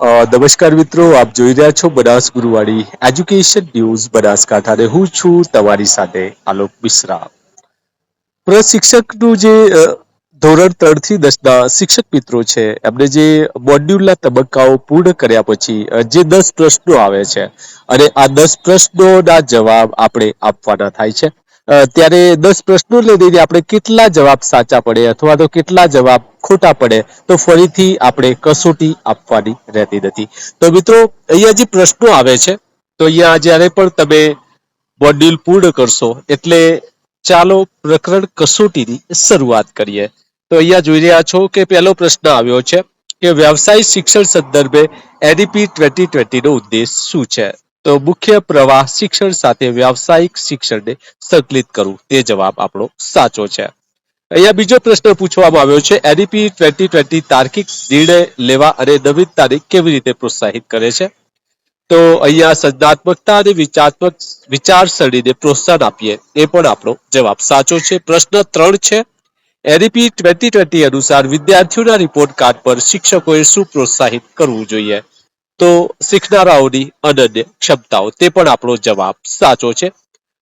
નમસ્કાર મિત્રો, આપ જોઈ રહ્યા છો બનાસ ગુરુવાડી એજ્યુકેશન ન્યૂઝ, બનાસકાંઠા. અને હું છું તમારી સાથે આલોક મિશ્રા. પ્રશિક્ષકનું જે ધોરણ ત્રણથી દસના શિક્ષક મિત્રો છે, એમને જે મોડ્યુલના તબક્કાઓ પૂર્ણ કર્યા પછી જે દસ પ્રશ્નો આવે છે, અને આ દસ પ્રશ્નોના જવાબ આપણે આપવાના થાય છે. ત્યારે દસ પ્રશ્નો લઈને આપણે કેટલા જવાબ સાચા પડે અથવા તો કેટલા જવાબ ખોટા પડે, તો ફરીથી આપણે કસોટી આપવાની રહેતી નથી. તો મિત્રો, અહીંયા જે પ્રશ્નો આવે છે, તો અહીંયા જ્યારે પણ તમે મોડ્યુલ પૂર્ણ કરશો, એટલે ચાલો પ્રકરણ કસોટીની શરૂઆત કરીએ. તો અહીંયા જોઈ રહ્યા છો કે પહેલો પ્રશ્ન આવ્યો છે કે વ્યવસાયિક શિક્ષણ સંદર્ભે એડીપી ટ્વેન્ટી ટ્વેન્ટીનો ઉદ્દેશ શું છે? તો મુખ્ય પ્રવાહ શિક્ષણ સાથે વ્યવસાયિક શિક્ષણને સંકલિત કરવું તે જવાબ આપણો સાચો છે. અહીંયા બીજો પ્રશ્ન પૂછવામાં આવ્યો છે એડીપી ટ્વેન્ટી ટ્વેન્ટી તાર્કિક નિર્ણય લેવા અને નવીનતાને કેવી રીતે પ્રોત્સાહિત કરે છે? તો અહીંયા સર્જનાત્મકતા અને વિચારાત્મક વિચારસરણીને પ્રોત્સાહન આપીએ, એ પણ આપણો જવાબ સાચો છે. પ્રશ્ન ત્રણ છે એડીપી ટ્વેન્ટી ટ્વેન્ટી અનુસાર વિદ્યાર્થીઓના રિપોર્ટ કાર્ડ પર શિક્ષકોએ શું પ્રોત્સાહિત કરવું જોઈએ? તો શીખનારાઓની અનન્ય ક્ષમતાઓ તે પણ આપણો જવાબ સાચો છે.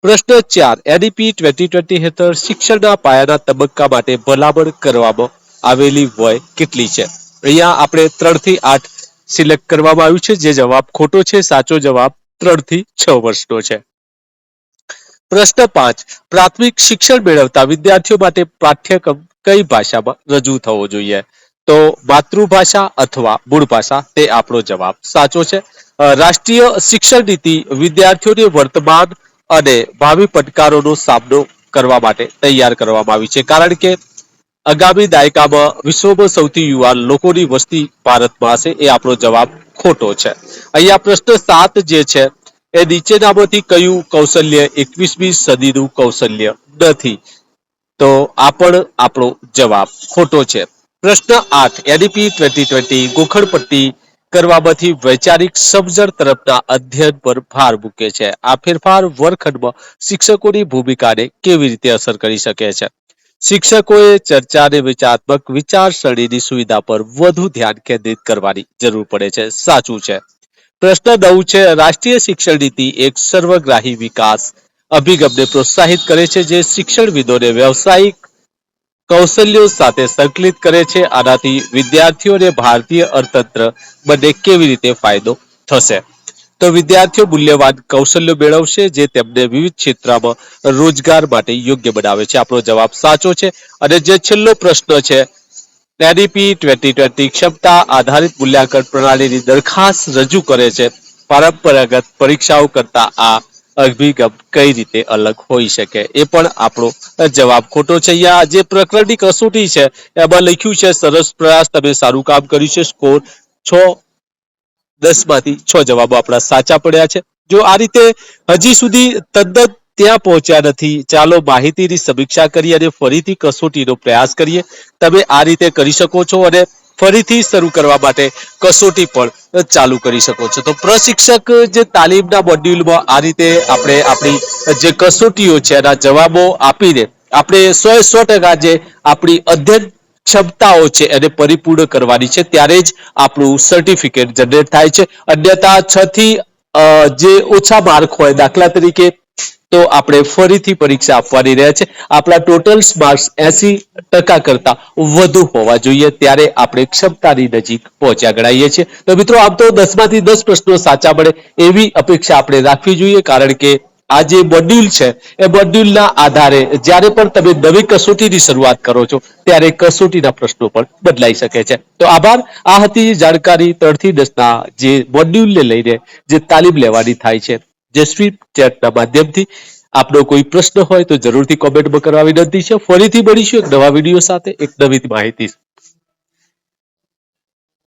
પ્રશ્ન ચાર એનઈપી ટ્વેન્ટી ટ્વેન્ટી હેઠળ શિક્ષણના પાયાના તબક્કા માટે ભલામણ કરવામાં આવેલી વય કેટલી છે? અહીંયા આપણે ત્રણથી આઠ સિલેક્ટ કરવામાં આવ્યું છે. જે જવાબ ખોટો છે, સાચો જવાબ ત્રણથી છ વર્ષનો છે. પ્રશ્ન પાંચ, પ્રાથમિક શિક્ષણ મેળવતા વિદ્યાર્થીઓ માટે પાઠ્યક્રમ કઈ ભાષામાં રજૂ થવો જોઈએ? તો માતૃભાષા અથવા મૂળ ભાષા તે આપણો જવાબ સાચો છે. રાષ્ટ્રીય શિક્ષણ નીતિ વિદ્યાર્થીઓને વર્તમાન અને ભાવિ પડકારોનો સામનો કરવા માટે તૈયાર કરવામાં આવી છે. કારણ કે આગામી દાયકામાં વિશ્વમાં સૌથી યુવાન લોકોની વસ્તી ભારતમાં હશે એ આપણો જવાબ ખોટો છે. અહીંયા પ્રશ્ન સાત જે છે એ નીચેનામાંથી કયું કૌશલ્ય એકવીસમી સદીનું કૌશલ્ય નથી? તો આ પણ આપણો જવાબ ખોટો છે. પ્રશ્ન આઠ. A D P twenty twenty ગોખણપટ્ટી કરવામાંથી વૈચારિક સમજણ તરફના અધ્યયન પર ભાર મૂકે છે. આ ફેરફાર વર્ગખંડમાં શિક્ષકોની ભૂમિકાને કેવી રીતે અસર કરી શકે છે? શિક્ષકોએ ચર્ચા અને વિચારાત્મક વિચારસરણીની સુવિધા પર વધુ ધ્યાન કેન્દ્રિત કરવાની જરૂર પડે છે. સાચું છે. પ્રશ્ન નવ છે, રાષ્ટ્રીય શિક્ષણ નીતિ એક સર્વગ્રાહી વિકાસ અભિગમને પ્રોત્સાહિત કરે છે જે શિક્ષણવિદોને વ્યવસાયિક કૌશલ્યો સાથે સંકલિત કરે છે. આનાથી વિદ્યાર્થીઓને ભારતીય અર્થતંત્ર બંને કેવી રીતે ફાયદો થશે? તો વિદ્યાર્થીઓ મૂલ્યવાન કૌશલ્યો મેળવશે જે તેમને વિવિધ ક્ષેત્રમાં રોજગાર માટે યોગ્ય બનાવે છે. આપણો જવાબ સાચો છે અને જે છેલ્લો પ્રશ્ન છે એડીપી ટ્વેન્ટી ટ્વેન્ટી ક્ષમતા આધારિત મૂલ્યાંકન પ્રણાલીની દરખાસ્ત રજૂ કરે છે. પરંપરાગત પરીક્ષાઓ કરતા આ અભિગમ કઈ રીતે અલગ હોઈ શકે? એ પણ આપણો જવાબ ખોટો છે. અહીંયા જે પ્રકરણની કસોટી છે એમાં લખ્યું છે, સરસ પ્રયાસ, તમે સારું કામ કર્યું છે. સ્કોર છ દસમાંથી છ જવાબો આપણા સાચા પડ્યા છે. જો આ રીતે હજી સુધી તદ્દન ત્યાં પહોંચ્યા નથી, ચાલો માહિતીની સમીક્ષા કરીએ અને ફરીથી કસોટીનો પ્રયાસ કરીએ. તમે આ રીતે કરી શકો છો અને ફરીથી શરૂ કરવા માટે કસોટી પણ ચાલુ કરી શકો છો. તો પ્રશિક્ષક જે તાલીમના મોડ્યુલમાં આ રીતે આપણે આપણી જે કસોટીઓ છે એના જવાબો આપીને આપણે સો સો ટકા જે આપણી અધ્યયન ક્ષમતાઓ છે એને પરિપૂર્ણ કરવાની છે. ત્યારે જ આપણું સર્ટિફિકેટ જનરેટ થાય છે. અન્યથા છ થી જે ઓછા માર્ક હોય દાખલા તરીકે તો આપણે ફરીથી પરીક્ષા આપવાની રહે છે. આપણા ટોટલ માર્ક્સ એસી ટકા કરતા વધુ હોવા જોઈએ. ત્યારે આપણે ક્ષમતાની નજીક પહોંચ્યા ગણાઈએ છીએ. તો મિત્રો, આમ તો દસમાંથી દસ પ્રશ્નો સાચા મળે એવી અપેક્ષા આપણે રાખવી જોઈએ. કારણ કે આ જે મોડ્યુલ છે, એ મોડ્યુલના આધારે જ્યારે પણ તમે નવી કસોટીની શરૂઆત કરો છો, ત્યારે કસોટીના પ્રશ્નો પણ બદલાઈ શકે છે. તો આભાર. આ હતી જાણકારી ત્રણથી દસના જે મોડ્યુલને લઈને જે તાલીમ લેવાની થાય છે. જે સ્વીપ ચેટના માધ્યમથી. આપનો કોઈ પ્રશ્ન હોય તો જરૂરથી કોમેન્ટમાં કરવા વિનંતી છે. ફરીથી મળીશું એક નવા વીડિયો સાથે. એક નવી માહિતી